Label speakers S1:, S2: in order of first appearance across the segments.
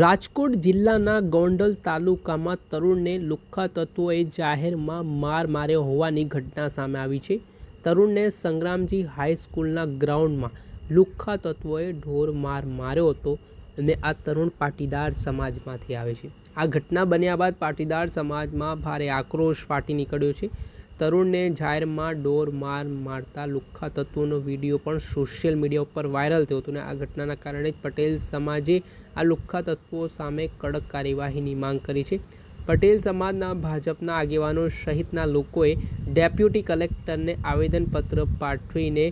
S1: રાજકોટ જિલ્લાના ગોંડલ તાલુકામાં તરુણને લુખ્ખા તત્વોએ જાહેરમાં માર માર્યો હોવાની ઘટના સામે આવી છે. તરુણને સંગ્રામજી હાઈસ્કૂલના ગ્રાઉન્ડમાં લુખ્ખા તત્વોએ ઢોર માર માર્યો હતો અને આ તરુણ પાટીદાર સમાજમાંથી આવે છે. આ ઘટના બન્યા બાદ પાટીદાર સમાજમાં ભારે આક્રોશ ફાટી નીકળ્યો છે. તરુણને જાહેરમાં ડોર માર મારતા લુખ્ખા તત્વોનો વીડિયો પણ સોશિયલ મીડિયા ઉપર વાયરલ થયો હતો અને આ ઘટનાના કારણે જ પટેલ સમાજે આ લુખ્ખા તત્વો સામે કડક કાર્યવાહીની માંગ કરી છે. પટેલ સમાજના ભાજપના આગેવાનો સહિતના લોકોએ ડેપ્યુટી કલેક્ટરને આવેદનપત્ર પાઠવીને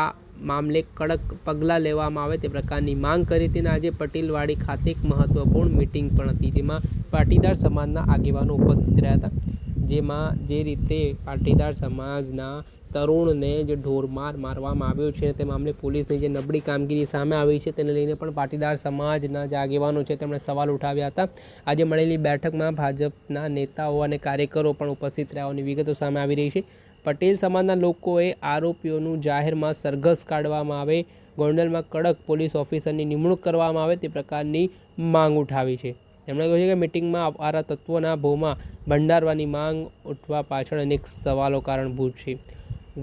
S1: આ મામલે કડક પગલાં લેવામાં આવે તે પ્રકારની માંગ કરી. હતી અને આજે પટેલવાડી ખાતે એક મહત્વપૂર્ણ મિટિંગ પણ હતી, જેમાં પાટીદાર સમાજના આગેવાનો ઉપસ્થિત રહ્યા હતા. જેમાં જે રીતે પાટીદાર સમાજના તરુણને જે ઢોરમાર મારવામાં આવ્યો છે તે મામલે પોલીસની જે નબળી કામગીરી સામે આવી છે તેને લઈને પણ પાટીદાર સમાજના જે આગેવાનો છે તેમણે સવાલ ઉઠાવ્યા હતા. આજે મળેલી બેઠકમાં ભાજપના નેતાઓ અને કાર્યકરો પણ ઉપસ્થિત રહ્યા હોવાની વિગતો સામે આવી રહી છે. પટેલ સમાજના લોકોએ આરોપીઓનું જાહેરમાં સરઘસ કાઢવામાં આવે, ગોંડલમાં કડક પોલીસ ઓફિસરની નિમણૂક કરવામાં આવે તે પ્રકારની માંગ ઉઠાવી છે. તેમણે કહ્યું કે મિટિંગમાં આવારા તત્વોના ભોમાં ભંડારવાની માંગ ઉઠવા પાછળ અનેક સવાલો કારણભૂત છે.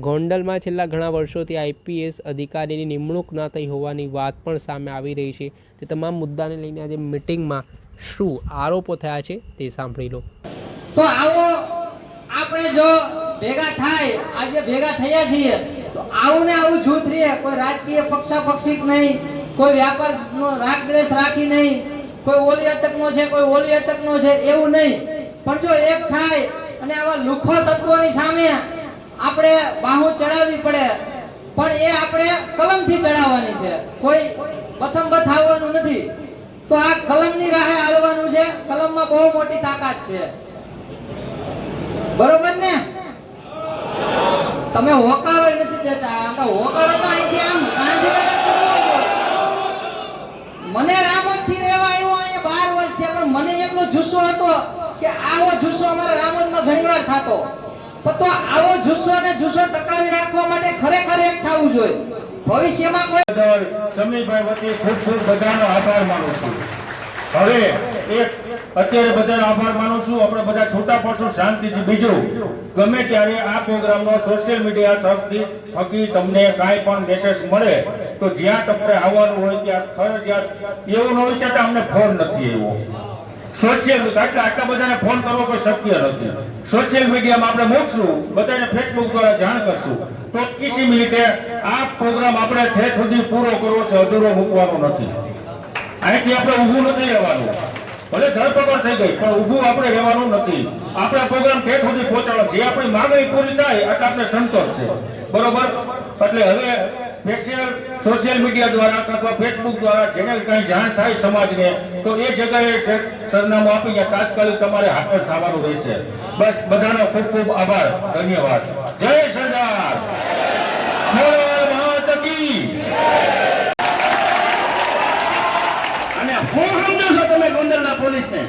S1: ગોંડલમાં છેલ્લા ઘણા વર્ષોથી આઈપીએસ અધિકારીની નિમણૂક ના થઈ હોવાની વાત પણ સામે આવી રહી છે. તે તમામ મુદ્દાને લઈને આજે મિટિંગમાં શું આરોપો થયા છે તે સાંભળી લો.
S2: તો આવો, આપણે જો ભેગા થાય, આજે ભેગા થયા છીએ, તો આવું ને આવું જૂથ રહીએ, કોઈ રાજકીય પક્ષાપક્ષિક નહીં, કોઈ વ્યાપારનો રાગ દ્વેષ રાખી નહીં કોઈ ઓલી અટકનો છે, કોઈ ઓલી અટકનો છે, એવું નહીં. પણ જો એક થાય અને આવા લુખો તત્વોની સામે આપણે બાહુ ચડાવવી પડે, પણ એ આપણે કલમથી ચડાવવાની છે. કોઈ પ્રથમ બથાવવાનું નથી. તો આ કલમની રાહે હાલવાનું છે. કલમમાં બહુ મોટી તાકાત છે. બરોબર ને? તમે હોકારો નથી દેતા. આ હોકારો તો અહીંથી આમ મને અહીંયા થયા પણ મને એટલો જુસ્સો હતો કે આવો જુસ્સો અમારા રામોદમાં ઘણીવાર થતો. પણ તો આવો જુસ્સો અને જુસ્સો ટકાવી રાખવા માટે ખરેખર એક થવું જોઈએ. ભવિષ્યમાં કોઈ
S3: સમીરભાઈ વતી ખૂબ ખૂબ બધાનો આભાર માનું છું. હવે એક અત્યારે બધાનો આભાર માનું છું. આપણે બધા છૂટા પડશું શાંતિથી. બીજું, ગમે ત્યારે આ પ્રોગ્રામનો સોશિયલ મીડિયા થકી થકી તમને કાંઈ પણ મેસેજ મળે, તો જ્યાં તમને આવવાનું હોય ત્યાં ફરજિયાત એવું ન હોય છતાં અમને ફોન નથી આવ્યો. સોશિયલ મીડિયા આટલા બધાને ફોન કરવો કોઈ શક્ય નથી. સોશિયલ મીડિયામાં આપણે મૂકશું, બધાને ફેસબુક દ્વારા જાણ કરશું. તો કિસી મિનિટે આ પ્રોગ્રામ આપણે ઠેઠ સુધી પૂરો કરવો છે. અધૂરો મૂકવાનો નથી. અહીંથી આપણે ઊભું નથી રહેવાનું. ભલે ધરપકડ થઈ ગઈ, પણ ઊભું આપણે રહેવાનું નથી. આપણે પ્રોગ્રામ ઠેઠ સુધી પહોંચાડો. જે આપણી માંગણી પૂરી થાય એટલે આપણે સંતોષ છે. બરોબર? એટલે હવે સ્પેશિયલ સોશિયલ મીડિયા દ્વારા અથવા ફેસબુક દ્વારા જેને કંઈ જાણ થાય સમાજને, તો એ જગ્યાએ સરનામું આપીને તાત્કાલિક તમારે હાજર થવાનું રહેશે. બસ બધાનો ખૂબ ખૂબ આભાર. ધન્યવાદ. જય સરદાર બોલો માત કી
S4: અને હું સમજો છો તમે ગોંડલના પોલીસને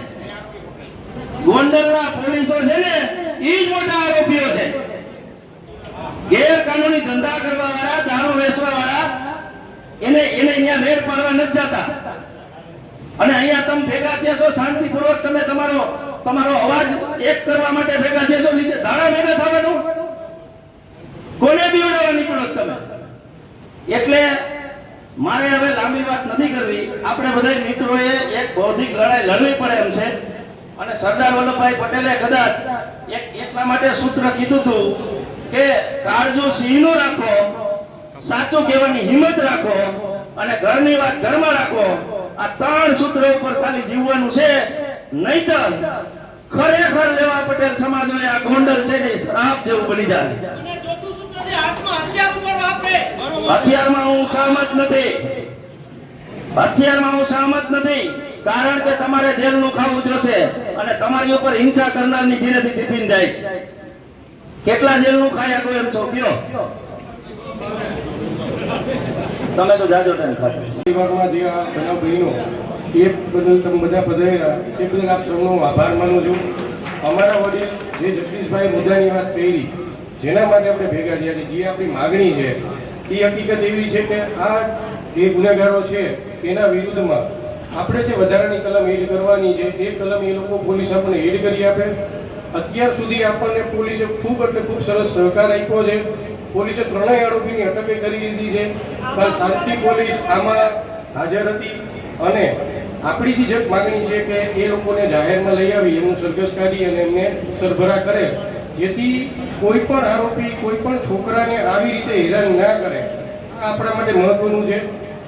S4: ગોંડલના પોલીસો છે ને ઈ જ મોટા આરોપીઓ છે ગેરકાનૂની ધંધા કરવા વાળા દારૂ વેચવા વાળા એને એને અહીંયા રેડ પાડવા નથી જતા. અને અહીંયા તમે ભેગા થયા છો, શાંતિપૂર્વક તમે તમારો તમારો અવાજ એક કરવા માટે ભેગા થયા છો, નીચે ધારા ભેગા થવાનું. કોને બીવડાવવા નીકળો તમે? એટલે મારે હવે લાંબી વાત નથી કરવી. આપણે બધા મિત્રોએ એક બૌદ્ધિક લડાઈ લડવી પડે એમ છે. અને સરદાર વલ્લભભાઈ પટેલે કદાચ એક એટલા માટે સૂત્ર કીધું હતું કે કાળજો સિંહનું રાખો સાચું કહેવાની હિંમત રાખો અને ઘરની વાત ઘરમાં રાખો. આ ત્રણ સૂત્રો ઉપર ખાલી જીવવાનું છે. નહીતર ખરેખર લેવા પટેલ સમાજોએ આ ગોંડલ છે ને શ્રાપ જેવું બની જાય. હથિયારમાં હું સહમત નથી. હથિયારમાં હું સહમત નથી. કારણ કે તમારે જેલનું ખાવું જોશે અને તમારી ઉપર હિંસા કરનારની ધીરેથી ટિફિન જાય છે. કેટલા જેલનું ખાયા તું એમ છો? કયો? તમે તો જાજો ટાઈમ ખાતા
S5: વિભાગમાં જે આ બનાવ બન્યો એ બદલ તમે બધા પધારેલા એ બદલ આપ સૌનો આભાર માનું છું. અમારા વડીલ જે જગદીશભાઈ મુદ્દાની વાત કરી, જેના માટે આપણે ભેગા થયા છે, જે આપણી માગણી છે, એ હકીકત એવી છે કે આ જે ગુનેગારો છે, એના વિરુદ્ધમાં આપણે જે વધારાની કલમ એડ કરવાની છે, એ કલમ એ લોકો પોલીસ આપણને એડ કરી આપે અત્યાર સુધી આપણને પોલીસે ખૂબ એટલે ખૂબ સરસ સહકાર આપ્યો છે. પોલીસે ત્રણેય આરોપીની અટક કરી લીધી છે. પણ શાંતિ પોલીસ આમાં હાજર હતી. અને આપણી જે માગણી છે કે એ લોકોને જાહેરમાં લઈ આવી એમનું સરઘસ કાઢી અને એમને સરભરા કરે. જેથી કોઈ પણ આરોપી, કોઈ પણ છોકરાને આવી રીતે હેરાન ના કરે. આ આપણા માટે મહત્વનું છે.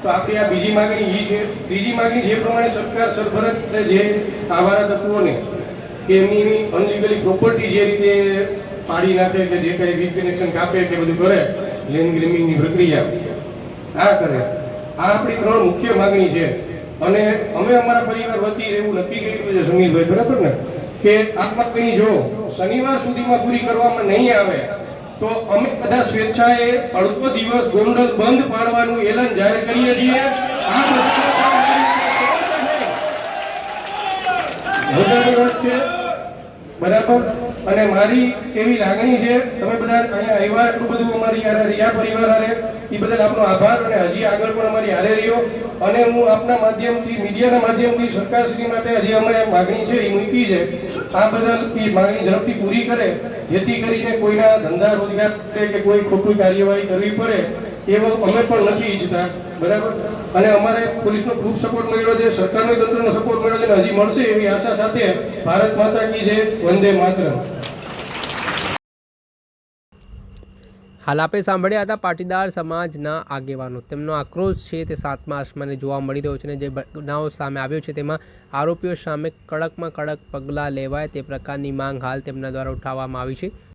S5: તો આપણી આ બીજી માગણી એ છે. ત્રીજી માગણી જે પ્રમાણે સરકાર સરભરા જે આવારા તત્વોને કે એમની અનલીગલી પ્રોપર્ટી જે રીતે પાડી નાખે કે જે કાંઈ વીજ કનેક્શન કાપે કે બધું કરે લેન્ડ ગ્રીમિંગની પ્રક્રિયા, આ કરે. આ આપણી ત્રણ મુખ્ય માગણી છે. અને અમે અમારા પરિવાર વતી એવું નક્કી કર્યું છે સુનિલભાઈ બરાબર ને? કે આ માગણી જો શનિવાર સુધીમાં પૂરી કરવામાં નહીં આવે, તો અમે બધા સ્વેચ્છાએ અડધો દિવસ ગોંડલ બંધ પાડવાનું એલાન જાહેર કરીએ છીએ. આ મુદ્દાની વાત છે. બરાબર? અને મારી એવી લાગણી છે? તમે બધા અહીંયા આવ્યા, એટલું બધું અમારી રહ્યા પરિવાર હારે, એ બદલ આપનો આભાર અને હજી આગળ પણ અમારી હારે રહ્યો. અને હું આપના માધ્યમથી, મીડિયાના માધ્યમથી સરકારશ્રી માટે હજી અમે માગણી છે, એ મૂકી છે. આ બદલ એ માગણી ઝડપથી પૂરી કરે, જેથી કરીને કોઈના ધંધા રોજગાર કે કોઈ ખોટી કાર્યવાહી કરવી પડે. એવો અમે પણ નથી ઈચ્છતા, બરાબર? અને અમારે પોલીસનો ખૂબ સપોર્ટ મળ્યો છે, સરકારનો તંત્રનો સપોર્ટ મળ્યો છે હજી મળશે એવી આશા સાથે ભારત માતા કી જય, વંદે માતરમ.
S1: હાલ આપે સાંભળ્યા હતા પાટીદાર સમાજના આગેવાનો. તેમનો આક્રોશ છે તે સાતમા આસમાને જોવા મળી રહ્યો છે અને જે બનાવ સામે આવ્યો છે તેમાં આરોપીઓ સામે કડકમાં કડક પગલાં લેવાય તે પ્રકારની માંગ હાલ તેમના દ્વારા ઉઠાવવામાં આવી છે.